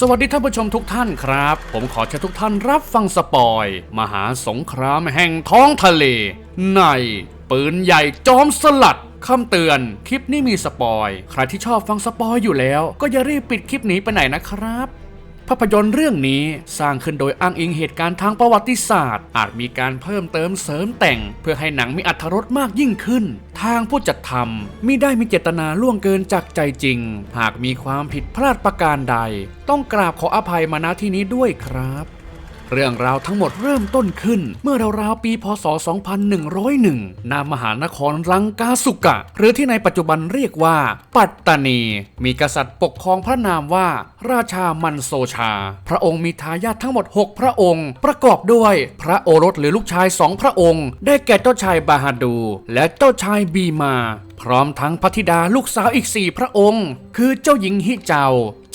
สวัสดีท่านผู้ชมทุกท่านครับ ผมขอเชิญทุกท่านรับฟังสปอย มหาสงครามแห่งท้องทะเล ใน ปืนใหญ่จอมสลัดคำเตือนคลิปนี้มีสปอย ใครที่ชอบฟังสปอยอยู่แล้ว ก็อย่ารีบปิดคลิปนี้ไปไหนนะครับ ภาพยนตร์เรื่องนี้สร้างขึ้นโดยอ้างอิงเหตุการณ์ทางประวัติศาสตร์ อาจมีการเพิ่มเติมเสริมแต่ง เพื่อให้หนังมีอรรถรสมากยิ่งขึ้น ทางผู้จัดทำมิได้มีเจตนาล่วงเกินจากใจจริง หากมีความผิดพลาดประการใด ต้องกราบขออภัยมาณที่นี้ด้วยครับ เรื่องราวทั้งหมดเริ่มต้นขึ้น เมื่อราวๆปีพศ 2101 นามมหานครลังกาสุกะ หรือที่ในปัจจุบันเรียกว่า ปัตตานี มีกษัตริย์ปกครองพระนามว่า ราชามันโซชา พระองค์มีทายาททั้งหมด 6 พระองค์ ประกอบด้วยพระโอรสหรือลูกชายสองพระองค์ ได้แก่เจ้าชายบาฮาดู และเจ้าชายบีมา พร้อมทั้งพระธิดาลูกสาวอีกสี่พระองค์ คือเจ้าหญิงฮิเจา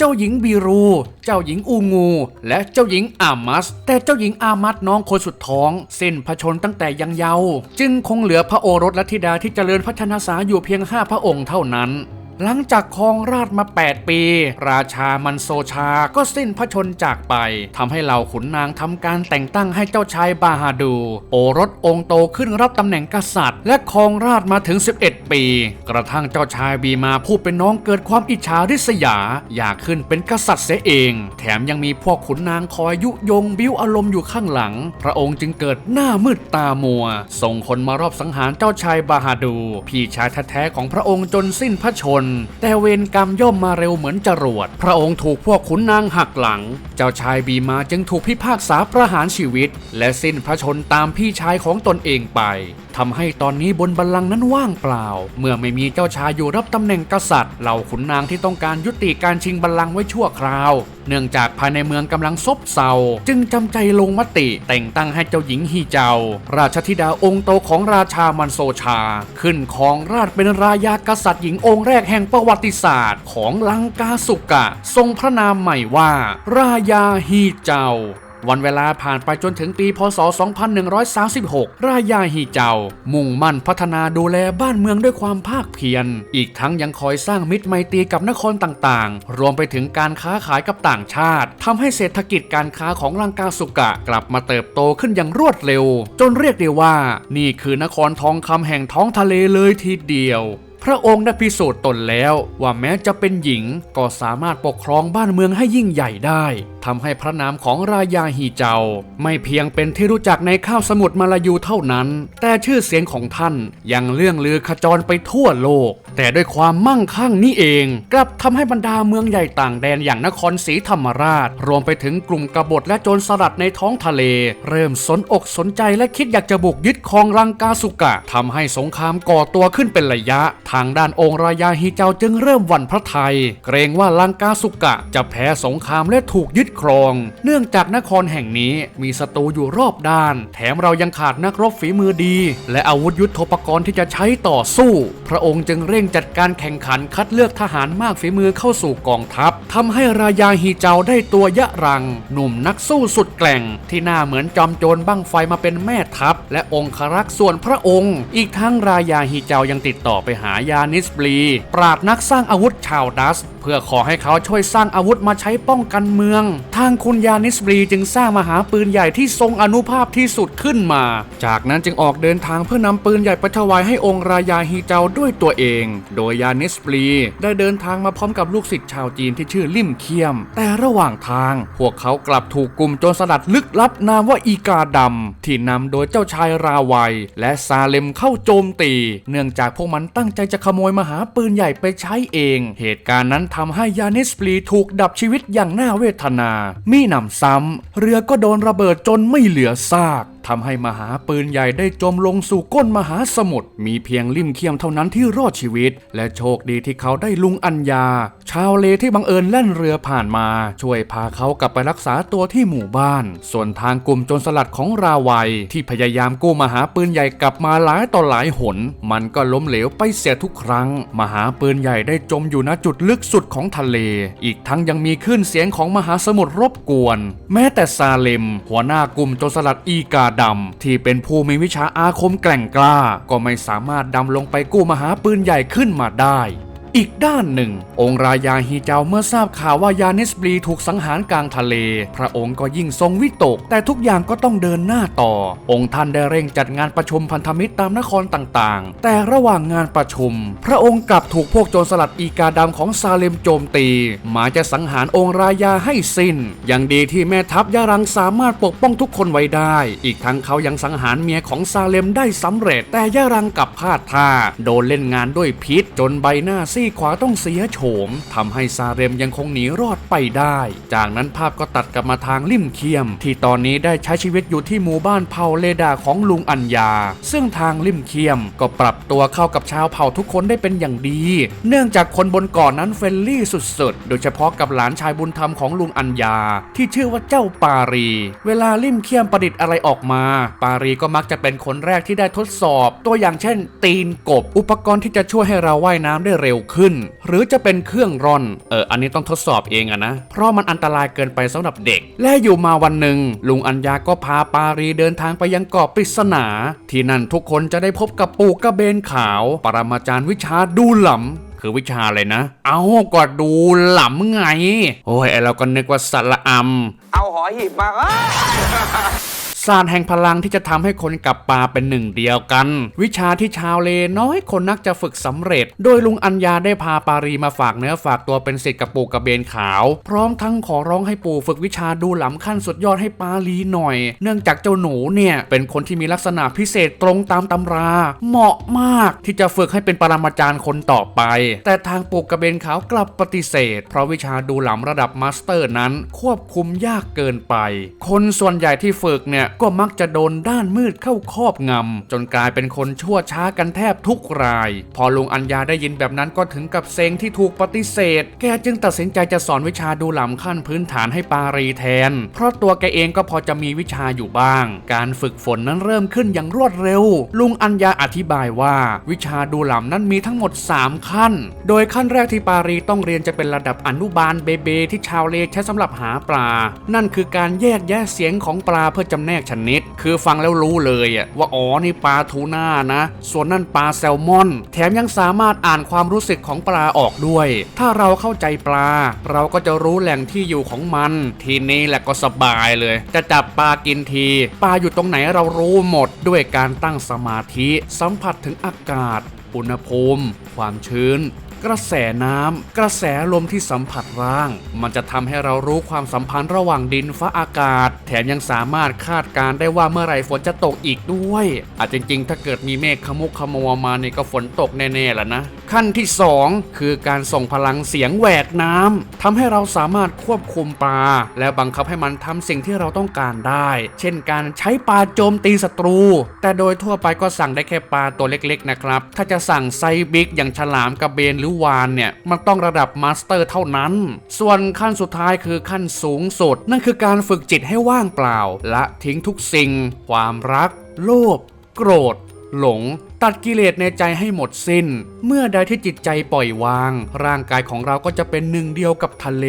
เจ้าหญิงบีรู เจ้าหญิงอูงู และเจ้าหญิงอามัส แต่เจ้าหญิงอามัสน้องคนสุดท้องเส้นพระชนตั้งแต่ยังเยาว์จึงคงเหลือพระโอรสและธิดาที่เจริญพัฒนาษาอยู่เพียงห้าพระองค์เท่านั้น หลังจากครองราชมา 8 ปี ราชามันโซชาก็สิ้นพระชนจากไปทำให้เหล่าขุนนางทำการแต่งตั้งให้เจ้าชายบาฮาดู โอรสองค์โตขึ้นรับตำแหน่งกษัตริย์ และครองราชมาถึง 11 ปี กระทั่งเจ้าชายบีมาผู้เป็นน้องเกิดความอิจฉาริษยา อยากขึ้นเป็นกษัตริย์เสียเอง แถมยังมีพวกขุนนางคอยยุยงบิ้วอารมณ์อยู่ข้างหลัง พระองค์จึงเกิดหน้ามืดตามัว ส่งคนมารอบสังหารเจ้าชายบาฮาดู พี่ชายแท้ๆของพระองค์จนสิ้นพระชนแต่เวรกรรมย่อมมาเร็วเหมือนจรวด พระองค์ถูกพวกขุนนางหักหลัง เจ้าชายบีมาจึงถูกพิพากษาประหารชีวิต และสิ้นพระชนตามพี่ชายของตนเองไปทำให้ตอนนี้บนบัลลังก์นั้นว่างเปล่า เมื่อไม่มีเจ้าชายอยู่รับตำแหน่งกษัตริย์เหล่าขุนนางที่ต้องการยุติการชิงบัลลังก์ไว้ชั่วคราว เนื่องจากภายในเมืองกำลังซบเซา จึงจำใจลงมติแต่งตั้งให้เจ้าหญิงฮีเจาราชธิดาองค์โตของราชามันโซชา ขึ้นของราชเป็นรายากษัตริย์หญิงองค์แรกแห่งประวัติศาสตร์ของลังกาสุกะ ทรงพระนามใหม่ว่า รายาฮีเจ้า วันเวลาผ่านไปจนถึงปีพศ 2136 รายาฮีเจามุ่งมั่นพัฒนาดูแลบ้านเมืองด้วยความภาคเพียร อีกทั้งยังคอยสร้างมิตรไมตรีกับนครต่างๆ รวมไปถึงการค้าขายกับต่างชาติทำให้เศรษฐกิจการค้าของลังกาสุกะกลับมาเติบโตขึ้นอย่างรวดเร็ว จนเรียกได้ว่า นี่คือนครทองคำแห่งท้องทะเลเลยทีเดียว พระองค์ได้พิสูจน์ตนแล้วว่าแม้จะเป็นหญิงก็สามารถปกครองบ้านเมืองให้ยิ่งใหญ่ได้ทำให้พระนามของรายาฮีเจาไม่เพียงเป็นที่รู้จักในข้าวสมุทรมาลายูเท่านั้น แต่ชื่อเสียงของท่านยังเลื่องลือขจรไปทั่วโลก แต่ด้วยความมั่งคั่งนี้เองกลับทำให้บรรดาเมืองใหญ่ต่างแดนอย่างนครศรีธรรมราช รวมไปถึงกลุ่มกบฏและโจรสลัดในท้องทะเล เริ่มสนอกสนใจและคิดอยากจะบุกยึดครองลังกาสุกะทำให้สงครามก่อตัวขึ้นเป็นระยะทางด้านองค์รายาฮีเจาจึงเริ่มหวั่นพระไทย เกรงว่าลังกาสุกะจะแพ้สงครามและถูกยึดครอง เนื่องจากนครแห่งนี้มีศัตรูอยู่รอบด้าน แถมเรายังขาดนักรบฝีมือดี และอาวุธยุทโธปกรณ์ที่จะใช้ต่อสู้ พระองค์จึงเร่งจัดการแข่งขันคัดเลือกทหารมากฝีมือเข้าสู่กองทัพทำให้รายาฮีเจาได้ตัวยะรัง หนุ่มนักสู้สุดแกร่ง ที่หน้าเหมือนจอมโจรบั้งไฟมาเป็นแม่ทัพ และองครักษ์ส่วนพระองค์ อีกทั้งรายาฮีเจายังติดต่อไปหายานิสบลี ปราดนักสร้างอาวุธชาวดัส เพื่อขอให้เขาช่วยสร้างอาวุธมาใช้ป้องกันเมือง ทางคุณยานิสบลีจึงสร้างมหาปืนใหญ่ที่ทรงอนุภาพที่สุดขึ้นมา จากนั้นจึงออกเดินทางเพื่อนำปืนใหญ่ไปถวายให้องค์รายาฮีเจาด้วยตัวเอง โดยยานิสบลีได้เดินทางมาพร้อมกับลูกศิษย์ชาวจีนที่ชื่อลิมเคียม แต่ระหว่างทาง พวกเขากลับถูกกลุ่มโจรสลัดลึกลับนามว่าอีกาดำที่นำโดยเจ้าชายราวัย และซาเลมเข้าโจมตี เนื่องจากพวกมันตั้งใจจะขโมยมหาปืนใหญ่ไปใช้เอง เหตุการณ์นั้นทำให้ยานิสปลีถูกดับชีวิตอย่างน่าเวทนา มีหนำซ้ำเรือก็โดนระเบิดจนไม่เหลือซากทำให้มหาปืนใหญ่ได้จมลงสู่ก้นมหาสมุทรมีเพียงลิ่มเคียมเท่านั้นที่รอดชีวิต และโชคดีที่เขาได้ลุงอัญญา ชาวเลที่บังเอิญแล่นเรือผ่านมา ช่วยพาเขากลับไปรักษาตัวที่หมู่บ้าน ส่วนทางกลุ่มโจรสลัดของราวัย ที่พยายามกู้มหาปืนใหญ่กลับมาหลายต่อหลายหน มันก็ล้มเหลวไปเสียทุกครั้ง มหาปืนใหญ่ได้จมอยู่ณจุดลึกสุดของทะเล อีกทั้งยังมีคลื่นเสียงของมหาสมุทรรบกวน แม้แต่ซาเลม หัวหน้ากลุ่มโจรสลัดอีกาดำที่เป็นผู้มีวิชาอาคมแกร่งกล้า ก็ไม่สามารถดำลงไปกู้มหาปืนใหญ่ขึ้นมาได้ อีกด้านหนึ่ง องค์รายาฮีเจ้าเมื่อทราบข่าวว่ายานิสบรีถูกสังหารกลางทะเล พระองค์ก็ยิ่งทรงวิตก แต่ทุกอย่างก็ต้องเดินหน้าต่อ องค์ท่านได้เร่งจัดงานประชุมพันธมิตรตามนครต่างๆ แต่ระหว่างงานประชุม พระองค์กลับถูกพวกโจรสลัดอีกาดำของซาเลมโจมตี หมายจะสังหารองค์รายาให้สิ้น ยังดีที่แม่ทัพยารังสามารถปกป้องทุกคนไว้ได้ อีกทั้งเขายังสังหารเมียของซาเลมได้สำเร็จ แต่ยารังกลับพลาดท่าโดนเล่นงานด้วยพิษจนใบหน้าซีขวาต้องเสียโฉมทำให้ซาเลมยังคงหนีรอดไปได้ จากนั้นภาพก็ตัดกลับมาทางลิมเคียม ที่ตอนนี้ได้ใช้ชีวิตอยู่ที่หมู่บ้านเผ่าเลดาของลุงอัญญา ซึ่งทางลิมเคียมก็ปรับตัวเข้ากับชาวเผ่าทุกคนได้เป็นอย่างดี เนื่องจากคนบนเกาะนนั้นเฟรนลี่สุดๆ โดยเฉพาะกับหลานชายบุญธรรมของลุงอัญญา ที่ชื่อว่าเจ้าปารี เวลาลิมเคียมประดิษฐ์อะไรออกมา ปารีก็มักจะเป็นคนแรกที่ได้ทดสอบ ตัวอย่างเช่น ตีนกบ อุปกรณ์ที่จะช่วยให้เราว่ายน้ำได้เร็วขึ้น หรือจะเป็นเครื่องร่อน เออ อันนี้ต้องทดสอบเองอะนะ เพราะมันอันตรายเกินไปสำหรับเด็ก และอยู่มาวันหนึ่ง ลุงอัญญาก็พาปารีเดินทางไปยังเกาะปริศนา ที่นั่นทุกคนจะได้พบกับปู่กระเบนขาว ปรมาจารย์วิชาดูหลำคือวิชาอะไรนะ เอาก็ดูหลำไง โอ้ยไอเราก็นึกว่าสัตว์ละอำเอาหอหีบมา ศาสตร์แห่งพลังที่จะทำให้คนกับปลาเป็นหนึ่งเดียวกัน วิชาที่ชาวเลน้อยคนนักจะฝึกสำเร็จ โดยลุงอัญญาได้พาปารีมาฝากเนื้อฝากตัวเป็นศิษย์กับปู่กระเบนขาว พร้อมทั้งขอร้องให้ปู่ฝึกวิชาดูหลำขั้นสุดยอดให้ปาลีหน่อย เนื่องจากเจ้าหนูเนี่ยเป็นคนที่มีลักษณะพิเศษตรงตามตำรา เหมาะมากที่จะฝึกให้เป็นปรมาจารย์คนต่อไป แต่ทางปู่กระเบนขาวกลับปฏิเสธ เพราะวิชาดูหลำระดับมาสเตอร์นั้น ควบคุมยากเกินไป คนส่วนใหญ่ที่ฝึกเนี่ยก็มักจะโดนด้านมืดเข้าครอบงำ จนกลายเป็นคนชั่วช้ากันแทบทุกราย พอลุงอัญญาได้ยินแบบนั้นก็ถึงกับเซ็งที่ถูกปฏิเสธ แกจึงตัดสินใจจะสอนวิชาดูหลำขั้นพื้นฐานให้ปารีแทน เพราะตัวแกเองก็พอจะมีวิชาอยู่บ้าง การฝึกฝนนั้นเริ่มขึ้นอย่างรวดเร็ว ลุงอัญญาอธิบายว่า วิชาดูหลำนั้นมีทั้งหมด 3 ขั้น โดยขั้นแรกที่ปารีต้องเรียนจะเป็นระดับอนุบาลเบเบที่ชาวเลใช้สำหรับหาปลา นั่นคือการแยกแยะเสียงของปลาเพื่อจำแนกชนิด คือฟังแล้วรู้เลยอะว่าอ๋อนี่ปลาทูน่านะ ส่วนนั่นปลาแซลมอน แถมยังสามารถอ่านความรู้สึกของปลาออกด้วย ถ้าเราเข้าใจปลา เราก็จะรู้แหล่งที่อยู่ของมัน ทีนี้แหละก็สบายเลย จะจับปลากินที ปลาอยู่ตรงไหนเรารู้หมดด้วยการตั้งสมาธิ สัมผัสถึงอากาศ อุณหภูมิ ความชื้น กระแสน้ำกระแสลมที่สัมผัสร่าง มันจะทำให้เรารู้ความสัมพันธ์ระหว่างดินฟ้าอากาศ แถมยังสามารถคาดการได้ว่าเมื่อไหร่ฝนจะตกอีกด้วยอาจจริง ๆ ถ้าเกิดมีเมฆขมุกขมัวมาเนี่ยก็ฝนตกแน่ๆแหละนะ ขั้นที่ 2 คือการส่งพลังเสียงแหวกน้ำทำให้เราสามารถควบคุมปลา และบังคับให้มันทำสิ่งที่เราต้องการได้ เช่นการใช้ปลาโจมตีศัตรู แต่โดยทั่วไปก็สั่งได้แค่ปลาตัวเล็กๆนะครับถ้าจะสั่งไซบิ๊กอย่างฉลามกระเบนหรือวานเนี่ยมันต้องระดับมาสเตอร์เท่านั้น ส่วนขั้นสุดท้ายคือขั้นสูงสุด นั่นคือการฝึกจิตให้ว่างเปล่าและทิ้งทุกสิ่ง ความรัก โลภโกรธ หลง ตัดกิเลสในใจให้หมดสิ้น เมื่อใดที่จิตใจปล่อยวาง ร่างกายของเราก็จะเป็นหนึ่งเดียวกับทะเล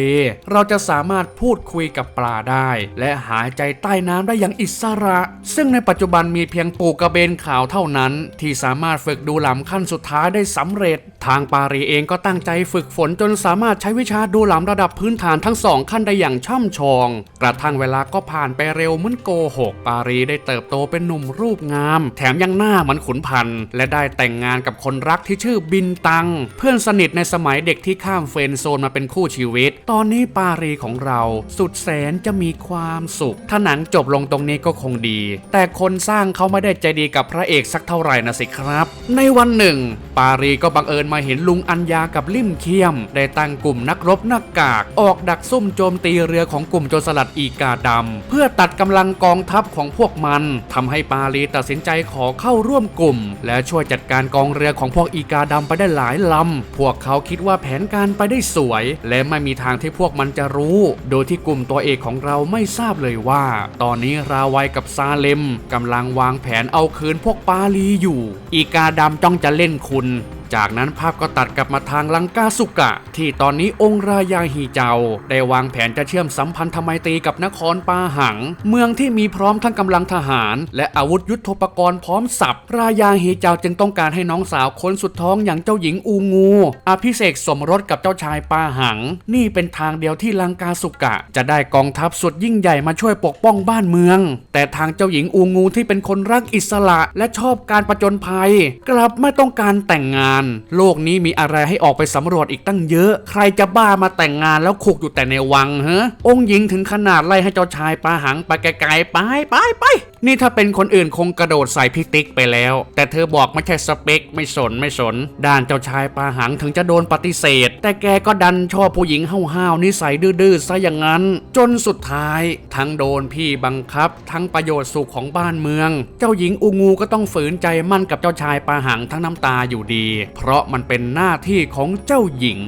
เราจะสามารถพูดคุยกับปลาได้ และหายใจใต้น้ำได้อย่างอิสระ ซึ่งในปัจจุบันมีเพียงปูกระเบนขาวเท่านั้น ที่สามารถฝึกดูหลำขั้นสุดท้ายได้สำเร็จ ทางปารีเองก็ตั้งใจฝึกฝนจนสามารถใช้วิชาดูหลำระดับพื้นฐานทั้งสองขั้นได้อย่างช่ำชอง กระทั่งเวลาก็ผ่านไปเร็วเหมือนโกหก ปารีได้เติบโตเป็นหนุ่มรูปงาม แถมยังหน้าเหมือนขุนพันธ์และได้แต่งงานกับคนรักที่ชื่อบินตัง เพื่อนสนิทในสมัยเด็กที่ข้ามเฟรนด์โซนมาเป็นคู่ชีวิต ตอนนี้ปารีของเราสุดแสนจะมีความสุข ถ้าหนังจบลงตรงนี้ก็คงดี แต่คนสร้างเขาไม่ได้ใจดีกับพระเอกสักเท่าไหร่นะสิครับ ในวันหนึ่ง ปารีก็บังเอิญมาเห็นลุงอัญญากับลิ่มเคียม ได้ตั้งกลุ่มนักรบหน้ากาก ออกดักซุ่มโจมตีเรือของกลุ่มโจรสลัดอีกาดำเพื่อตัดกำลังกองทัพของพวกมันทำให้ปารีตัดสินใจขอเข้าร่วมกลุ่มและและช่วยจัดการกองเรือของพวกอีกาดำไปได้หลายลำ พวกเขาคิดว่าแผนการไปได้สวย และไม่มีทางที่พวกมันจะรู้ โดยที่กลุ่มตัวเอกของเราไม่ทราบเลยว่า ตอนนี้ราวัยกับซาเลมกำลังวางแผนเอาคืนพวกปาลีอยู่ อีกาดำจ้องจะเล่นคุณ จากนั้นภาพก็ตัดกลับมาทางลังกาสุกะ ที่ตอนนี้องค์รายาฮีเจาได้วางแผนจะเชื่อมสัมพันธไมตรีกับนครปาหัง เมืองที่มีพร้อมทั้งกำลังทหาร และอาวุธยุทโธปกรณ์พร้อมสับรายาฮีเจาจึงต้องการให้น้องสาวคนสุดท้องอย่างเจ้าหญิงอูงูอภิเษกสมรสกับเจ้าชายปาหัง นี่เป็นทางเดียวที่ลังกาสุกะ จะได้กองทัพสุดยิ่งใหญ่มาช่วยปกป้องบ้านเมือง แต่ทางเจ้าหญิงอูงูที่เป็นคนรักอิสระและชอบการประจนภัย กลับไม่ต้องการแต่งงานโลกนี้มีอะไรให้ออกไปสำรวจอีกตั้งเยอะ ใครจะบ้ามาแต่งงานแล้วคุกอยู่แต่ในวังเฮ้องค์หญิงถึงขนาดไล่ให้เจ้าชายปาหังไปไกลๆไปไปไป นี่ถ้าเป็นคนอื่นคงกระโดดใส่พิติกไปแล้ว แต่เธอบอกไม่ใช่สเปค ไม่สนไม่สน ด้านเจ้าชายปาหังถึงจะโดนปฏิเสธ แต่แกก็ดันชอบผู้หญิงห้าวๆนิสัยดื้อๆซะอย่างนั้น จนสุดท้าย ทั้งโดนพี่บังคับ ทั้งประโยชน์สุขของบ้านเมือง เจ้าหญิงอูงูก็ต้องฝืนใจมั่นกับเจ้าชายปาหังทั้งน้ำตาอยู่ดี เพราะมันเป็นหน้าที่ของเจ้าหญิง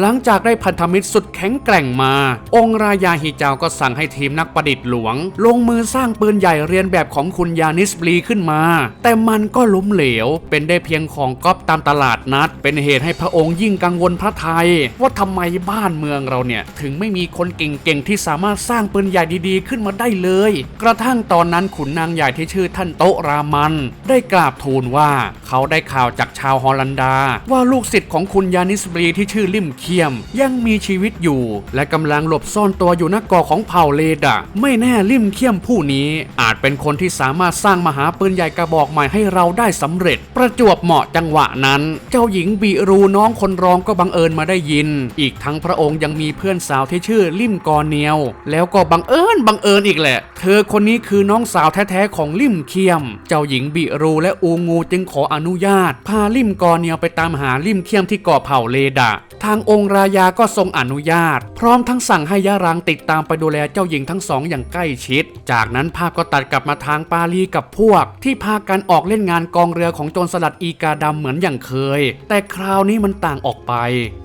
หลังจากได้พันธมิตรสุดแข็งแกร่งมา องค์รายาฮิจาก็สั่งให้ทีมนักประดิษฐ์หลวง ลงมือสร้างปืนใหญ่เรียนแบบของคุณยานิสบลีขึ้นมา แต่มันก็ล้มเหลว เป็นได้เพียงของก๊อปตามตลาดนัด เป็นเหตุให้พระองค์ยิ่งกังวลพระไทย ว่าทำไมบ้านเมืองเราเนี่ย ถึงไม่มีคนเก่งๆที่สามารถสร้างปืนใหญ่ดีๆ ขึ้นมาได้เลย กระทั่งตอนนั้นขุนนางใหญ่ที่ชื่อท่านโตรามัน ได้กราบทูลว่าเขาได้ข่าวจากชาวฮอลันดา ว่าลูกศิษย์ของคุณยานิสบลีที่ชื่อลิมเคียม ยังมีชีวิตอยู่ และกำลังหลบซ่อนตัวอยู่ณเกาะของเผ่าเลดะไม่แน่ลิมเคียมผู้นี้ อาจเป็นคนที่สามารถสร้างมหาปืนใหญ่กระบอกใหม่ให้เราได้สำเร็จ ประจวบเหมาะจังหวะนั้น เจ้าหญิงบีรูน้องคนรองก็บังเอิญมาได้ยิน อีกทั้งพระองค์ยังมีเพื่อนสาวที่ชื่อลิมกอเนียว แล้วก็บังเอิญบังเอิญอีกแหละ เธอคนนี้คือน้องสาวแท้ๆของลิมเคียม เจ้าหญิงบิรูและอูงูจึงขออนุญาต พาลิมกอเนียวไปตามหาลิมเคียมที่เกาะเผ่าเลดะทางองค์รายาก็ทรงอนุญาต พร้อมทั้งสั่งให้ยะรังติดตามไปดูแลเจ้าหญิงทั้งสองอย่างใกล้ชิด จากนั้นภาพก็ตัดกลับมาทางปาลีกับพวก ที่พากันออกเล่นงานกองเรือของโจรสลัดอีกาดำเหมือนอย่างเคย แต่คราวนี้มันต่างออกไป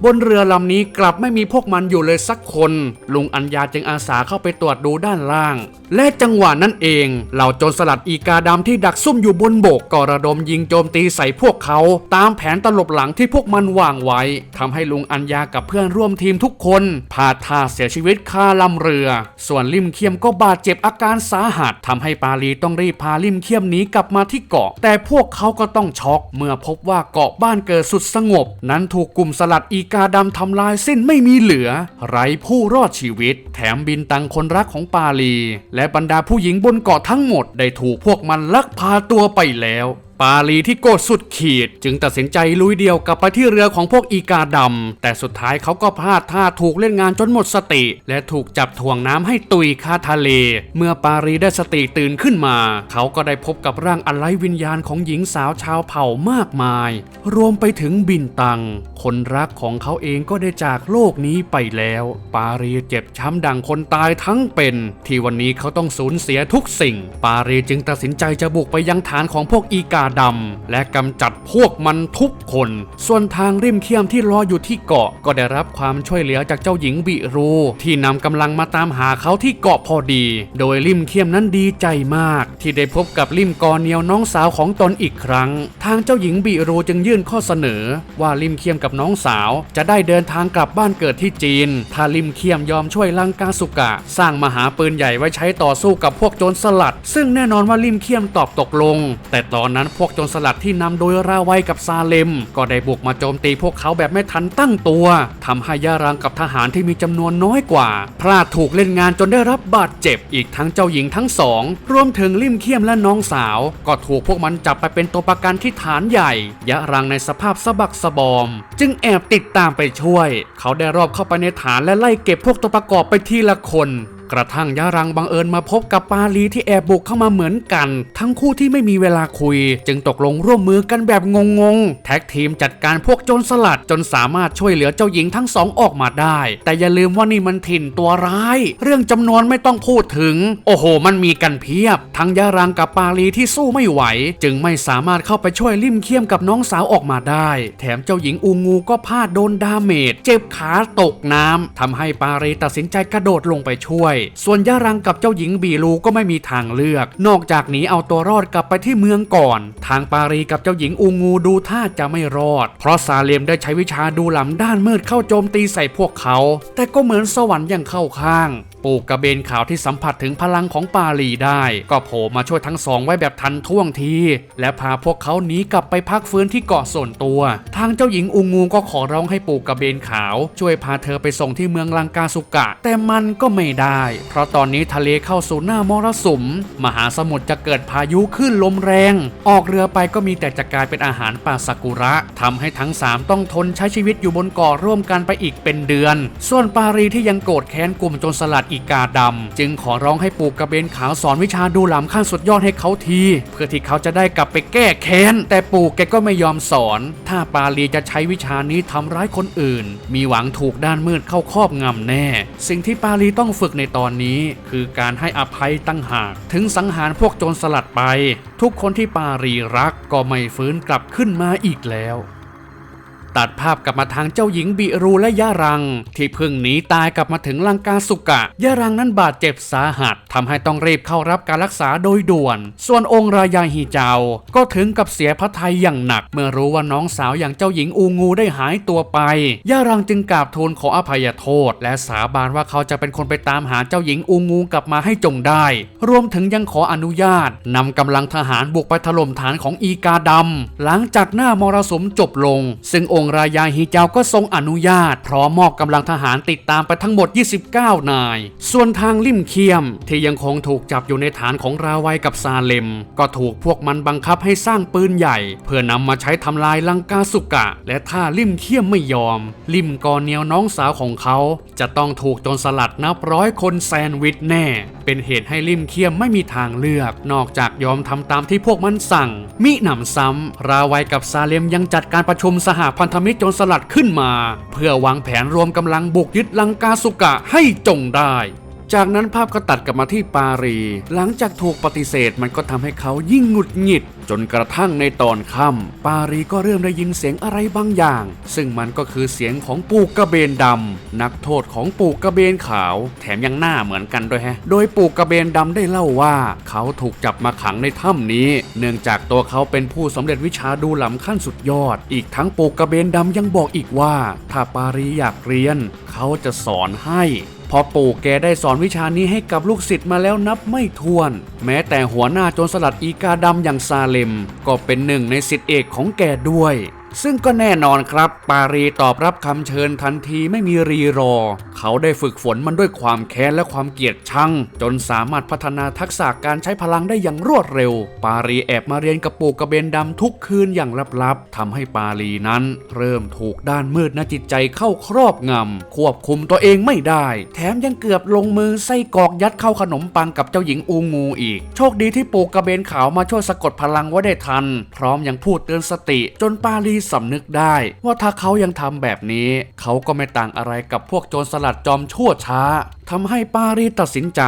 บนเรือลำนี้กลับไม่มีพวกมันอยู่เลยสักคน ลุงอัญญาจึงอาสาเข้าไปตรวจดูด้านล่าง และจังหวะนั้นเองเหล่าโจรสลัดอีกาดำที่ดักซุ่มอยู่บนบกก็ระดมยิงโจมตีใส่พวกเขา ตามแผนตลบหลังที่พวกมันวางไว้ทำให้ลุงอัญญากับเพื่อนร่วมทีมทุกคนพาทาเสียชีวิตคาลำเรือ ส่วนลิมเคียมก็บาดเจ็บอาการสาหัสทำให้ปาลีต้องรีบพาลิมเคียมหนีกลับมาที่เกาะ แต่พวกเขาก็ต้องช็อก เมื่อพบว่าเกาะบ้านเกิดสุดสงบ นั้นถูกกลุ่มสลัดอีกาดำทำลายสิ้นไม่มีเหลือ ไร้ผู้รอดชีวิต แถมบินตังคนรักของปาลี และบรรดาผู้หญิงบนเกาะทั้งหมดได้ถูกพวกมันลักพาตัวไปแล้ว ปาลีที่โกรธสุดขีด จึงตัดสินใจลุยเดียวกลับไปที่เรือของพวกอีกาดำ แต่สุดท้ายเขาก็พลาดท่าถูกเล่นงานจนหมดสติ และถูกจับถ่วงน้ำให้ตุยคาทะเล เมื่อปาลีได้สติตื่นขึ้นมา เขาก็ได้พบกับร่างอันไร้วิญญาณของหญิงสาวชาวเผ่ามากมาย รวมไปถึงบินตัง คนรักของเขาเองก็ได้จากโลกนี้ไปแล้ว ปารีเจ็บช้ำดังคนตายทั้งเป็น ที่วันนี้เขาต้องสูญเสียทุกสิ่ง ปารีจึงตัดสินใจจะบุกไปยังฐานของพวกอีกาดำและกำจัดพวกมันทุกคน ส่วนทางริมเคียมที่รออยู่ที่เกาะก็ได้รับความช่วยเหลือจากเจ้าหญิงบิรู ที่นำกำลังมาตามหาเขาที่เกาะพอดี โดยริมเคียมนั้นดีใจมาก ที่ได้พบกับริมกอเนียวน้องสาวของตนอีกครั้ง ทางเจ้าหญิงบิรูจึงยื่นข้อเสนอ ว่าริมเคียมกับน้องสาว จะได้เดินทางกลับบ้านเกิดที่จีน ถ้าริมเคียมยอมช่วยลังกาสุกะ สร้างมหาปืนใหญ่ไว้ใช้ต่อสู้กับพวกโจรสลัด ซึ่งแน่นอนว่าริมเคียมตอบตกลง แต่ตอนนั้นพวกโจรสลัดที่นำโดยราไวกับซาเลม ก็ได้บุกมาโจมตีพวกเขาแบบไม่ทันตั้งตัวทำให้ยารังกับทหารที่มีจำนวนน้อยกว่า พลาดถูกเล่นงานจนได้รับบาดเจ็บ อีกทั้งเจ้าหญิงทั้งสอง รวมถึงลิมเคียมและน้องสาว ก็ถูกพวกมันจับไปเป็นตัวประกันที่ฐานใหญ่ ยะรังในสภาพสะบักสะบอม จึงแอบติดตามไปช่วย เขาได้รอบเข้าไปในฐานและไล่เก็บพวกตัวประกอบไปทีละคน กระทั่งยารังบังเอิญมาพบกับปาลีที่แอบบุกเข้ามาเหมือนกัน ทั้งคู่ที่ไม่มีเวลาคุย จึงตกลงร่วมมือกันแบบงงๆ แท็กทีมจัดการพวกโจรสลัดจนสามารถช่วยเหลือเจ้าหญิงทั้งสองออกมาได้ แต่อย่าลืมว่านี่มันถิ่นตัวร้าย เรื่องจำนวนไม่ต้องพูดถึง โอ้โห มันมีกันเพียบ ทั้งยารังกับปาลีที่สู้ไม่ไหว จึงไม่สามารถเข้าไปช่วยลิมเคียมกับน้องสาวออกมาได้ แถมเจ้าหญิงอูงูก็พลาดโดนดาเมจเจ็บขาตกน้ำทำให้ปาลีตัดสินใจกระโดดลงไปช่วยส่วนย่ารังกับเจ้าหญิงบีรูก็ไม่มีทางเลือก นอกจากหนีเอาตัวรอดกลับไปที่เมืองก่อน ทางปารีกับเจ้าหญิงอูงูดูท่าจะไม่รอด เพราะซาเลมได้ใช้วิชาดูหลำด้านมืดเข้าโจมตีใส่พวกเขา แต่ก็เหมือนสวรรค์ยังเข้าข้างปูกระเบนขาวที่สัมผัสถึงพลังของปาลีได้ ก็โผล่มาช่วยทั้งสองไว้แบบทันท่วงที และพาพวกเขาหนีกลับไปพักฟื้นที่เกาะส่วนตัว ทางเจ้าหญิงอูงูก็ขอร้องให้ปูกระเบนขาว ช่วยพาเธอไปส่งที่เมืองลังกาสุกะ แต่มันก็ไม่ได้เพราะตอนนี้ทะเลเข้าสู่หน้ามรสุม มหาสมุทรจะเกิดพายุขึ้นลมแรง ออกเรือไปก็มีแต่จะกลายเป็นอาหารป่าซากุระทำให้ทั้งสามต้องทนใช้ชีวิตอยู่บนเกาะร่วมกันไปอีกเป็นเดือน ส่วนปารีที่ยังโกรธแค้นกลุ่มจรสลัดอีกาดำจึงขอร้องให้ปู่กระเบนขาวสอนวิชาดูหลำขั้นสุดยอดให้เขาที เพื่อที่เขาจะได้กลับไปแก้แค้น แต่ปู่แกก็ไม่ยอมสอน ถ้าปาลีจะใช้วิชานี้ทำร้ายคนอื่น มีหวังถูกด้านมืดเข้าครอบงำแน่ สิ่งที่ปาลีต้องฝึกในตอนนี้คือการให้อภัยตั้งหาก ถึงสังหารพวกโจรสลัดไป ทุกคนที่ปารีรักก็ไม่ฟื้นกลับขึ้นมาอีกแล้ว ตัดภาพกลับมาทางเจ้าหญิงบิรูและย่ารัง ที่เพิ่งหนีตายกลับมาถึงลังกาสุกะย่ารังนั้นบาดเจ็บสาหัสทำให้ต้องรีบเข้ารับการรักษาโดยด่วน ส่วนองค์รายาฮีเจาก็ถึงกับเสียพระทัยอย่างหนัก เมื่อรู้ว่าน้องสาวอย่างเจ้าหญิงอูงูได้หายตัวไปย่ารังจึงกราบทูลขออภัยโทษ และสาบานว่าเขาจะเป็นคนไปตามหาเจ้าหญิงอูงูกลับมาให้จงได้ รวมถึงยังขออนุญาตนำกำลังทหารบุกไปถล่มฐานของอีกาดำหลังจากหน้ามรสุมจบลง ซึ่งองค์รายาฮีเจาก็ทรงอนุญาต พร้อมมอบกำลังทหารติดตามไปทั้งหมด 29 นาย ส่วนทางลิมเคียม ที่ยังคงถูกจับอยู่ในฐานของราวัยกับซาเลม ก็ถูกพวกมันบังคับให้สร้างปืนใหญ่ เพื่อนำมาใช้ทำลายลังกาสุกะ และถ้าลิมเคียมไม่ยอม ลิมกอเนียวน้องสาวของเขา จะต้องถูกโจรสลัดนับร้อยคนแซนวิชแน่ เป็นเหตุให้ลิมเคียมไม่มีทางเลือก นอกจากยอมทำตามที่พวกมันสั่ง มิหนำซ้ำราวัยกับซาเลมยังจัดการประชุมสหพันธมิตรโจรสลัดขึ้นมา เพื่อวางแผนรวมกำลังบุกยึดลังกาสุกะให้จงได้ จากนั้นภาพก็ตัดกลับมาที่ปารี หลังจากถูกปฏิเสธมันก็ทำให้เขายิ่งหงุดหงิด จนกระทั่งในตอนค่ำปารีก็เริ่มได้ยินเสียงอะไรบางอย่าง ซึ่งมันก็คือเสียงของปูกระเบนดำนักโทษของปูกระเบนขาว แถมยังหน้าเหมือนกันด้วยฮะ โดยปูกระเบนดำได้เล่าว่า เขาถูกจับมาขังในถ้ำนี้ เนื่องจากตัวเขาเป็นผู้สำเร็จวิชาดูหลำขั้นสุดยอด อีกทั้งปูกระเบนดำยังบอกอีกว่า ถ้าปารีอยากเรียน เขาจะสอนให้ พอปู่แกได้สอนวิชานี้ให้กับลูกศิษย์มาแล้วนับไม่ถ้วน แม้แต่หัวหน้าโจรสลัดอีกาดำอย่างซาเลม ก็เป็นหนึ่งในศิษย์เอกของแกด้วย ซึ่งก็แน่นอนครับ ปารีตอบรับคำเชิญทันทีไม่มีรีรอ เขาได้ฝึกฝนมันด้วยความแค้นและความเกลียดชัง จนสามารถพัฒนาทักษะการใช้พลังได้อย่างรวดเร็ว ปารีแอบมาเรียนกับปู่กระเบนดำทุกคืนอย่างลับๆทำให้ปารีนั้น เริ่มถูกด้านมืดณจิตใจเข้าครอบงำควบคุมตัวเองไม่ได้ แถมยังเกือบลงมือไส้กอกยัดเข้าขนมปังกับเจ้าหญิงอูงูอีก โชคดีที่ปู่กระเบนขาวมาช่วยสะกดพลังไว้ได้ทัน พร้อมยังพูดเตือนสติ จนปารีสำนึกได้ ว่าถ้าเขายังทำแบบนี้ เขาก็ไม่ต่างอะไรกับพวกโจรสลัดจอมชั่วช้า ทำให้ปารีตัดสินใจ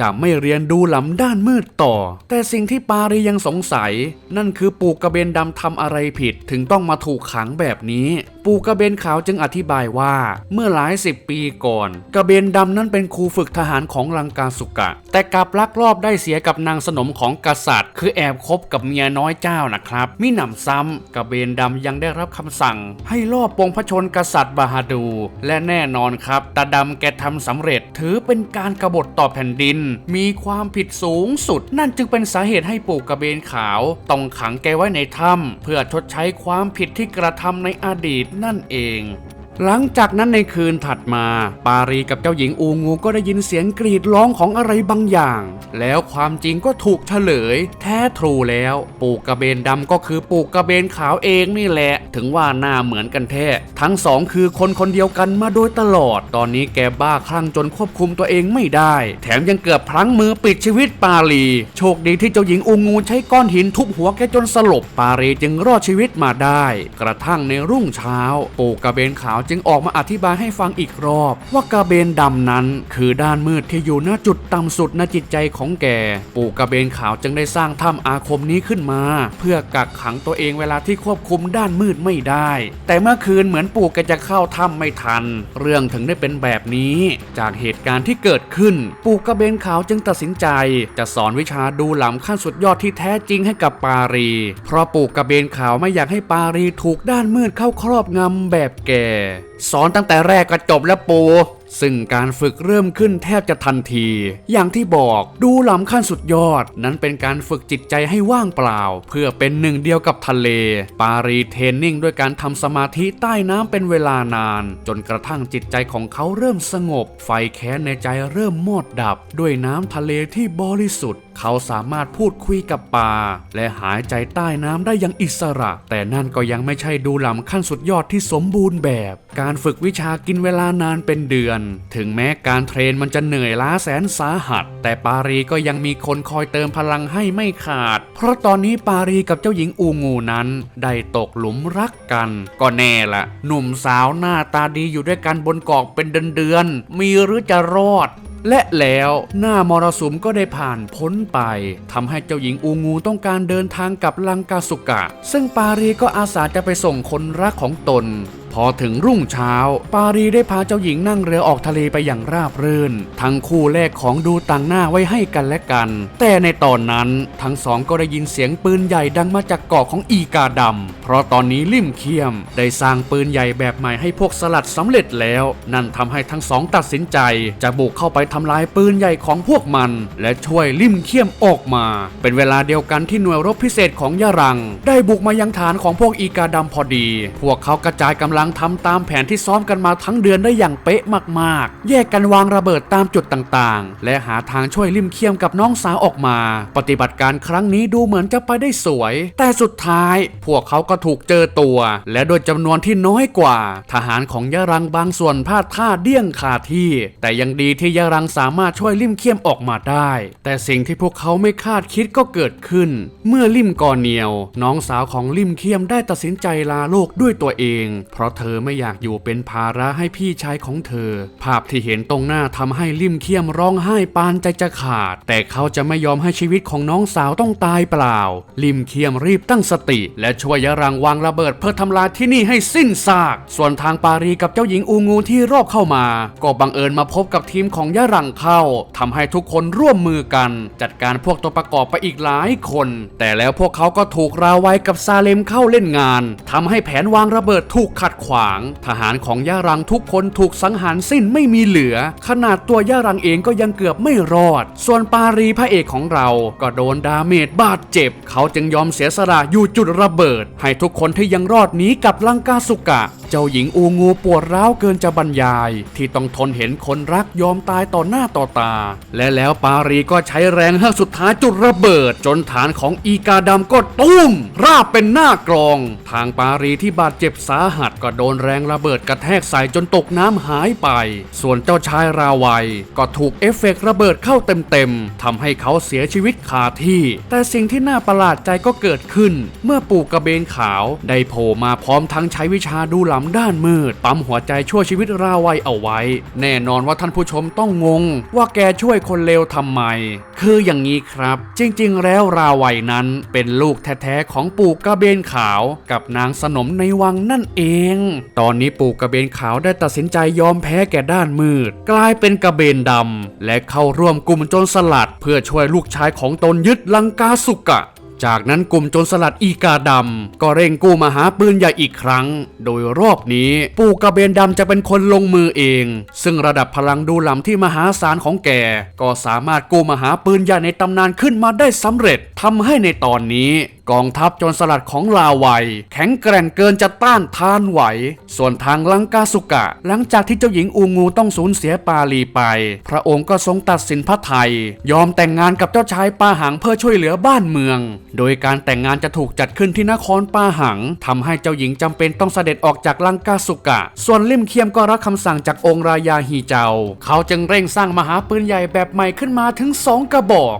จะไม่เรียนดูหลำด้านมืดต่อ แต่สิ่งที่ปารียังสงสัย นั่นคือปู่กระเบนดำทำอะไรผิดถึงต้องมาถูกขังแบบนี้ ปู่กระเบนขาวจึงอธิบายว่า เมื่อหลายสิบปีก่อน กระเบนดำนั้นเป็นครูฝึกทหารของลังกาสุกะ แต่กลับลักลอบได้เสียกับนางสนมของกษัตริย์ คือแอบคบกับเมียน้อยเจ้านะครับมิหนำซ้ำกระเบนดำยังได้รับคำสั่ง ให้ลอบปลงพระชนกษัตริย์บาฮาดู และแน่นอนครับตาดำแกทำสำเร็จถือเป็นการกรบฏต่อแผ่นดิน มีความผิดสูงสุด นั่นจึงเป็นสาเหตุให้ปู่กระเบนขาว ต้องขังแกไว้ในถ้ำเพื่อชดใช้ความผิดที่กระทำในอดีตนั่นเอง หลังจากนั้นในคืนถัดมา ปารีกับเจ้าหญิงอูงูก็ได้ยินเสียงกรีดร้องของอะไรบางอย่าง แล้วความจริงก็ถูกเฉลย แท้ทรูแล้ว ปูกระเบนดำก็คือปูกระเบนขาวเองนี่แหละ ถึงว่าหน้าเหมือนกันแท้ ทั้งสองคือคนคนเดียวกันมาโดยตลอด ตอนนี้แกบ้าคลั่งจนควบคุมตัวเองไม่ได้ แถมยังเกือบพลั้งมือปิดชีวิตปารี โชคดีที่เจ้าหญิงอูงูใช้ก้อนหินทุบหัวแกจนสลบ ปารีจึงรอดชีวิตมาได้ กระทั่งในรุ่งเช้า ปูกระเบนขาวจึงออกมาอธิบายให้ฟังอีกรอบ ว่ากระเบนดำนั้น คือด้านมืดที่อยู่ณจุดต่ำสุดณจิตใจของแก ปู่กระเบนขาวจึงได้สร้างถ้ำอาคมนี้ขึ้นมา เพื่อกักขังตัวเองเวลาที่ควบคุมด้านมืดไม่ได้ แต่เมื่อคืนเหมือนปู่แกจะเข้าถ้ำไม่ทัน เรื่องถึงได้เป็นแบบนี้ จากเหตุการณ์ที่เกิดขึ้น ปู่กระเบนขาวจึงตัดสินใจ จะสอนวิชาดูหลำขั้นสุดยอดที่แท้จริงให้กับปารี เพราะปู่กระเบนขาวไม่อยากให้ปารีถูกด้านมืดเข้าครอบงำแบบแกสอนตั้งแต่แรกก็จบแล้วปูซึ่งการฝึกเริ่มขึ้นแทบจะทันที อย่างที่บอกดูหลำขั้นสุดยอด นั้นเป็นการฝึกจิตใจให้ว่างเปล่า เพื่อเป็นหนึ่งเดียวกับทะเล ปารีเทนนิ่งด้วยการทำสมาธิใต้น้ำเป็นเวลานาน จนกระทั่งจิตใจของเขาเริ่มสงบ ไฟแค้นในใจเริ่มมอดดับ ด้วยน้ำทะเลที่บริสุทธิ์ เขาสามารถพูดคุยกับปลาและหายใจใต้น้ำได้อย่างอิสระ แต่นั่นก็ยังไม่ใช่ดูหลำขั้นสุดยอดที่สมบูรณ์แบบ การฝึกวิชากินเวลานานเป็นเดือน ถึงแม้การเทรนมันจะเหนื่อยล้าแสนสาหัส แต่ปารีก็ยังมีคนคอยเติมพลังให้ไม่ขาด เพราะตอนนี้ปารีกับเจ้าหญิงอูงูนั้น ได้ตกหลุมรักกัน ก็แน่ละ หนุ่มสาวหน้าตาดีอยู่ด้วยกันบนเกาะเป็นเดือนๆ มีหรือจะรอดและแล้วหน้ามรสุมก็ได้ผ่านพ้นไปทำให้เจ้าหญิงอูงูต้องการเดินทางกลับลังกาสุกะ ซึ่งปารีก็อาสาจะไปส่งคนรักของตน พอถึงรุ่งเช้า ปารีได้พาเจ้าหญิงนั่งเรือออกทะเลไปอย่างราบรื่น ทั้งคู่แลกของดูต่างหน้าไว้ให้กันและกัน แต่ในตอนนั้นทั้งสองก็ได้ยินเสียงปืนใหญ่ดังมาจากเกาะของอีกาดำ เพราะตอนนี้ลิมเคียม ได้สร้างปืนใหญ่แบบใหม่ให้พวกสลัดสำเร็จแล้ว นั่นทำให้ทั้งสองตัดสินใจ จะบุกเข้าไปทำลายปืนใหญ่ของพวกมัน และช่วยลิมเคียมออกมา เป็นเวลาเดียวกันที่หน่วยรบพิเศษของยะรัง ได้บุกมายังฐานของพวกอีกาดำพอดี พวกเขากระจายกำลังทำตามแผนที่ซ้อมกันมาทั้งเดือนได้อย่างเป๊ะมากๆ แยกกันวางระเบิดตามจุดต่างๆ และหาทางช่วยลิมเคียมกับน้องสาวออกมา ปฏิบัติการครั้งนี้ดูเหมือนจะไปได้สวย แต่สุดท้าย พวกเขาก็ถูกเจอตัว และโดยจำนวนที่น้อยกว่า ทหารของยะรังบางส่วนพลาดท่าเดี้ยงคาที่ แต่ยังดีที่ยะรังสามารถช่วยลิมเคียมออกมาได้ แต่สิ่งที่พวกเขาไม่คาดคิดก็เกิดขึ้น เมื่อลิมกอเนียว น้องสาวของลิมเคียมได้ตัดสินใจลาโลกด้วยตัวเอง เพราะเธอไม่อยากอยู่เป็นภาระให้พี่ชายของเธอ ภาพที่เห็นตรงหน้าทำให้ลิมเคียมร้องไห้ปานใจจะขาด แต่เขาจะไม่ยอมให้ชีวิตของน้องสาวต้องตายเปล่า ลิมเคียมรีบตั้งสติ และช่วยยะรังวางระเบิดเพื่อทำลายที่นี่ให้สิ้นซาก ส่วนทางปารีกับเจ้าหญิงอูงูที่รอบเข้ามา ก็บังเอิญมาพบกับทีมของยะรังเข้าทำให้ทุกคนร่วมมือกัน จัดการพวกตัวประกอบไปอีกหลายคน แต่แล้วพวกเขาก็ถูกราไว้กับซาเลมเข้าเล่นงานทำให้แผนวางระเบิดถูกขัดขวาง ทหารของยะรังทุกคนถูกสังหารสิ้นไม่มีเหลือ ขนาดตัวยะรังเองก็ยังเกือบไม่รอด ส่วนปารีพระเอกของเราก็โดนดาเมจบาดเจ็บ เขาจึงยอมเสียสละอยู่จุดระเบิด ให้ทุกคนที่ยังรอดหนีกับลังกาสุกะ เจ้าหญิงอูงูปวดร้าวเกินจะบรรยาย ที่ต้องทนเห็นคนรักยอมตายต่อหน้าต่อตา และแล้วปารีก็ใช้แรงเฮือกสุดท้ายจุดระเบิด จนฐานของอีกาดำก็ตุ้ม ราบเป็นหน้ากรอง ทางปารีที่บาดเจ็บสาหัสก็โดนแรงระเบิดกระแทกใส่จนตกน้ำหายไป ส่วนเจ้าชายราวัย ก็ถูกเอฟเฟกต์ระเบิดเข้าเต็มๆทำให้เขาเสียชีวิตคาที่ แต่สิ่งที่น่าประหลาดใจก็เกิดขึ้น เมื่อปู่กระเบนขาว ได้โผล่มาพร้อมทั้งใช้วิชาดูหลำด้านมืด ปั๊มหัวใจช่วยชีวิตราวัยเอาไว้ แน่นอนว่าท่านผู้ชมต้องงง ว่าแกช่วยคนเลวทำไม คืออย่างนี้ครับ จริงๆ แล้วราวัยนั้นเป็นลูกแท้ๆของปู่กระเบนขาว กับนางสนมในวังนั่นเองตอนนี้ปู่กระเบนขาวได้ตัดสินใจยอมแพ้แก่ด้านมืด กลายเป็นกระเบนดำและเข้าร่วมกลุ่มโจรสลัด เพื่อช่วยลูกชายของตนยึดลังกาสุกะ จากนั้นกลุ่มโจรสลัดอีกาดำก็เร่งกู้มาหาปืนใหญ่อีกครั้ง โดยรอบนี้ปู่กระเบนดำจะเป็นคนลงมือเอง ซึ่งระดับพลังดูหลำที่มหาศาลของแก ก็สามารถกู้มาหาปืนใหญ่ในตำนานขึ้นมาได้สำเร็จทำให้ในตอนนี้กองทัพโจรสลัดของลาวัย แข็งแกร่งเกินจะต้านทานไหว ส่วนทางลังกาสุกะ หลังจากที่เจ้าหญิงอูงูต้องสูญเสียปาลีไป พระองค์ก็ทรงตัดสินพระไทย ยอมแต่งงานกับเจ้าชายปาหังเพื่อช่วยเหลือบ้านเมืองโดยการแต่งงานจะถูกจัดขึ้นที่นครปาหังทำให้เจ้าหญิงจำเป็นต้องเสด็จออกจากลังกาสุกะ ส่วนลิมเคียมก็รับคำสั่งจากองค์รายาฮีเจาเขาจึงเร่งสร้างมหาปืนใหญ่แบบใหม่ขึ้นมาถึงสองกระบอก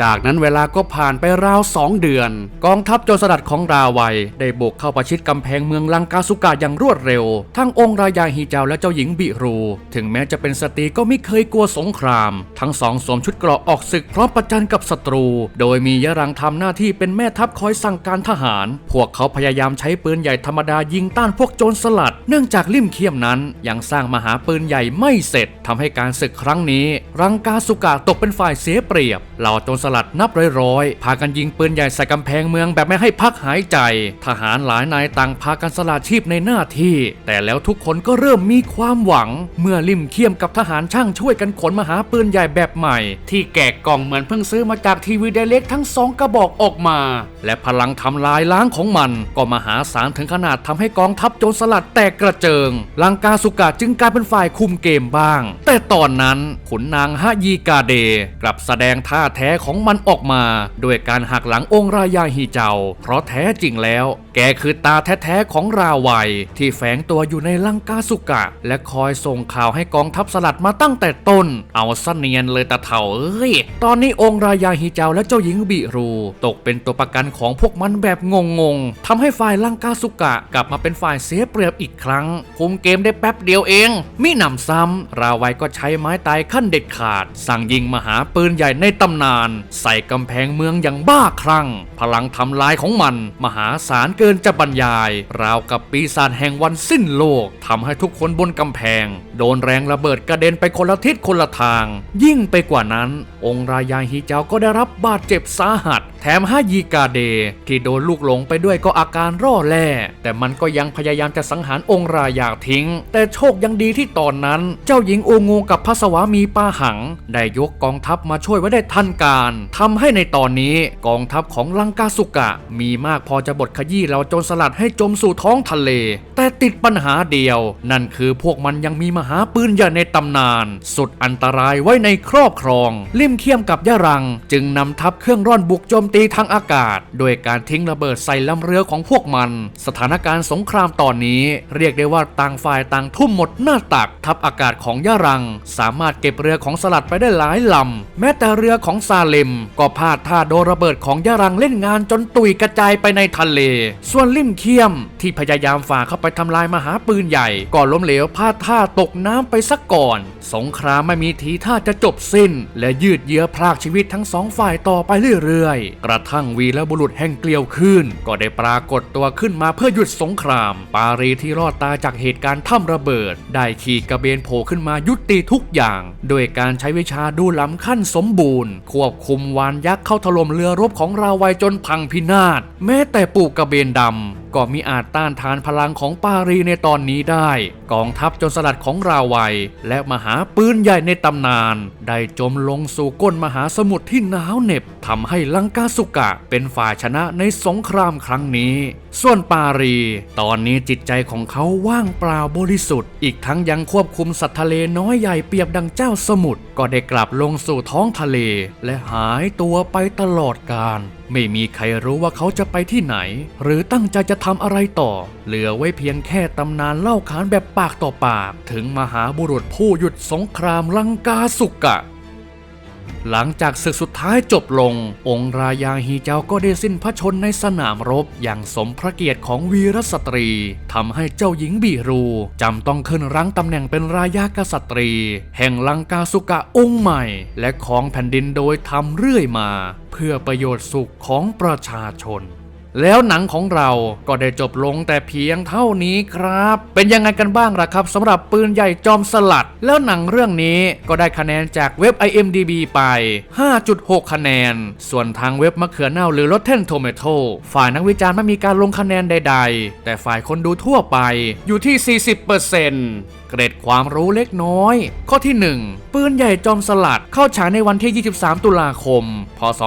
จากนั้นเวลาก็ผ่านไปราวสองเดือน กองทัพโจรสลัดของราวัย ได้บุกเข้าประชิดกำแพงเมืองลังกาสุกะอย่างรวดเร็ว ทั้งองค์รายาฮีเจ้าและเจ้าหญิงบิรู ถึงแม้จะเป็นสตรีก็ไม่เคยกลัวสงคราม ทั้งสองสวมชุดเกราะออกศึกพร้อมประจันกับศัตรู โดยมียะรังทำหน้าที่เป็นแม่ทัพคอยสั่งการทหาร พวกเขาพยายามใช้ปืนใหญ่ธรรมดายิงต้านพวกโจรสลัด เนื่องจากลิ่มเคียมนั้นยังสร้างมหาปืนใหญ่ไม่เสร็จทำให้การศึกครั้งนี้รังกาสุกะตกเป็นฝ่ายเสียเปรียบเหล่าโจรสลัดนับร้อยๆ พากันยิงปืนใหญ่ใส่กำแพงเมืองแบบไม่ให้พักหายใจ ทหารหลายนายต่างพากันสละชีพในหน้าที่ แต่แล้วทุกคนก็เริ่มมีความหวัง เมื่อลิมเคียมกับทหารช่างช่วยกันขนมหาปืนใหญ่แบบใหม่ ที่แกะกล่องเหมือนเพิ่งซื้อมาจากทีวีไดเล็กทั้งสองกระบอกออกมา และพลังทำลายล้างของมัน ก็มหาศาลถึงขนาดทำให้กองทัพโจรสลัดแตกกระเจิงลังกาสุกะจึงกลายเป็นฝ่ายคุมเกมบ้าง แต่ตอนนั้นขุนนางฮะยีกาเด กลับแสดงท่าแท้ของมันออกมาด้วยการหักหลังองค์รายาฮีเจ้า เพราะแท้จริงแล้ว แกคือตาแท้ๆของราวัย ที่แฝงตัวอยู่ในลังกาสุกะ และคอยส่งข่าวให้กองทัพสลัดมาตั้งแต่ต้น เอาซะเนียนเลยตาเถาเอ้ย ตอนนี้องค์รายาฮีเจ้าและเจ้าหญิงบิรู ตกเป็นตัวประกันของพวกมันแบบงงๆทำให้ฝ่ายลังกาสุกะ กลับมาเป็นฝ่ายเสียเปรียบอีกครั้ง คุมเกมได้แป๊บเดียวเอง มิหนำซ้ำราวัยก็ใช้ไม้ตายขั้นเด็ดขาด สั่งยิงมหาปืนใหญ่ในตำนานใส่กำแพงเมืองอย่างบ้าคลั่ง พลังทำลายของมัน มหาศาลเกินจะบรรยาย ราวกับปีศาจแห่งวันสิ้นโลกทำให้ทุกคนบนกำแพง โดนแรงระเบิดกระเด็นไปคนละทิศคนละทาง ยิ่งไปกว่านั้น องค์รายาฮีเจ้าก็ได้รับบาดเจ็บสาหัส แถมฮายีกาเด ที่โดนลูกหลงไปด้วยก็อาการร่อแร่แต่มันก็ยังพยายามจะสังหารองค์รายาทิ้ง แต่โชคยังดีที่ตอนนั้น เจ้าหญิงโองูกับพระสวามีปาหัง ได้ยกกองทัพมาช่วยไว้ได้ทันการทำให้ในตอนนี้กองทัพของลังกาสุกะ มีมากพอจะบดขยี้เราโจรสลัดให้จมสู่ท้องทะเล แต่ติดปัญหาเดียว นั่นคือพวกมันยังมีมหาปืนใหญ่ในตำนาน สุดอันตรายไว้ในครอบครองลิมเคียมกับยะรัง จึงนำทัพเครื่องร่อนบุกโจมตีทางอากาศ โดยการทิ้งระเบิดใส่ลำเรือของพวกมัน สถานการณ์สงครามตอนนี้ เรียกได้ว่าต่างฝ่ายต่างทุ่มหมดหน้าตัก ทัพอากาศของยะรัง สามารถเก็บเรือของสลัดไปได้หลายลำแม้แต่เรือของซาเลม ก็พลาดท่าโดนระเบิดของยะรังเล่นงานจนตุยกระจายไปในทะเล ส่วนลิมเคียม ที่พยายามฝ่าเข้าไปทำลายมหาปืนใหญ่ก่อนล้มเหลวพลาดท่าตกน้ำไปสักก่อน สงครามไม่มีทีท่าจะจบสิ้น และยืดเยื้อพรากชีวิตทั้งสองฝ่ายต่อไปเรื่อยๆ กระทั่งวีและบุรุษแห่งเกลียวขึ้น ก็ได้ปรากฏตัวขึ้นมาเพื่อหยุดสงคราม ปารีที่รอดตายจากเหตุการณ์ถ้ำระเบิด ได้ขี่กระเบนโผล่ขึ้นมายุติทุกอย่าง โดยการใช้วิชาดูล้ำขั้นสมบูรณ์ ควบคุมวานยักษ์เข้าถล่มเรือรบของราวัยจนพังพินาศ แม้แต่ปูกระเบนดำก็มีอาจต้านทานพลังของปารีในตอนนี้ได้ กองทัพจรสลัดของราวัย และมหาปืนใหญ่ในตำนาน ได้จมลงสู่ก้นมหาสมุทรที่หนาวเหน็บทำให้ลังกาสุกะเป็นฝ่ายชนะในสงครามครั้งนี้ ส่วนปารี ตอนนี้จิตใจของเขาว่างเปล่าบริสุทธิ์ อีกทั้งยังควบคุมสัตว์ทะเลน้อยใหญ่เปรียบดังเจ้าสมุทรก็ได้กลับลงสู่ท้องทะเล และหายตัวไปตลอดกาล ไม่มีใครรู้ว่าเขาจะไปที่ไหน หรือตั้งใจจะทำอะไรต่อ เหลือไว้เพียงแค่ตำนานเล่าขานแบบปากต่อปาก ถึงมหาบุรุษผู้หยุดสงครามลังกาสุกะ หลังจากศึกสุดท้ายจบลง องค์รายาฮีเจ้าก็ได้สิ้นพระชนในสนามรบ อย่างสมพระเกียรติของวีรสตรีทำให้เจ้าหญิงบีรูจำต้องขึ้นรั้งตำแหน่งเป็นรายากษัตรี แห่งลังกาสุกะองค์ใหม่ และของแผ่นดินโดยทำเรื่อยมา เพื่อประโยชน์สุขของประชาชน แล้วหนังของเราก็ได้จบลงแต่เพียงเท่านี้ครับ เป็นยังไงกันบ้างล่ะครับสำหรับปืนใหญ่จอมสลัด แล้วหนังเรื่องนี้ก็ได้คะแนนจากเว็บ IMDB ไป 5.6 คะแนน ส่วนทางเว็บมะเขือเน่าหรือ Rotten Tomato ฝ่ายนักวิจารณ์ไม่มีการลงคะแนนใด ๆ แต่ฝ่ายคนดูทั่วไปอยู่ที่ 40%เเกรดความรู้เล็กน้อย ข้อที่ 1 ปืนใหญ่จอมสลัดเข้าฉายในวันที่ 23 ตุลาคม พศ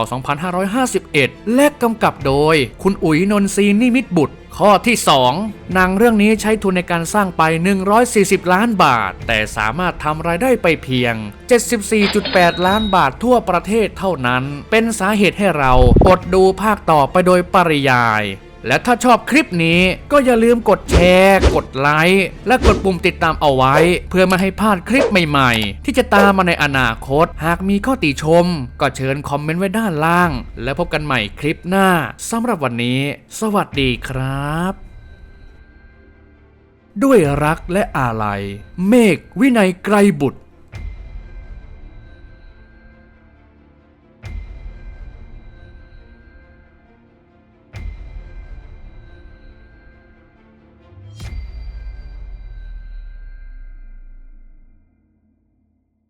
2551 และกำกับโดย คุณอุ๋ยนนทรีนิมิตบุตรข้อที่ 2 หนังเรื่องนี้ใช้ทุนในการสร้างไป 140 ล้านบาท แต่สามารถทำรายได้ไปเพียง 74.8 ล้านบาททั่วประเทศเท่านั้น เป็นสาเหตุให้เราอดดูภาคต่อไปโดยปริยาย และถ้าชอบคลิปนี้ก็อย่าลืมกดแชร์ กดไลค์ และกดปุ่มติดตามเอาไว้ เพื่อไมาให้พลาดคลิปใหม่ๆ ที่จะตามมาในอนาคต หากมีข้อติชม ก็เชิญคอมเมนต์ไว้ด้านล่าง แล้วพบกันใหม่คลิปหน้าสำหรับวันนี้ สวัสดีครับ ด้วยรักและอาลัย เมฆวินัยไกรบุตร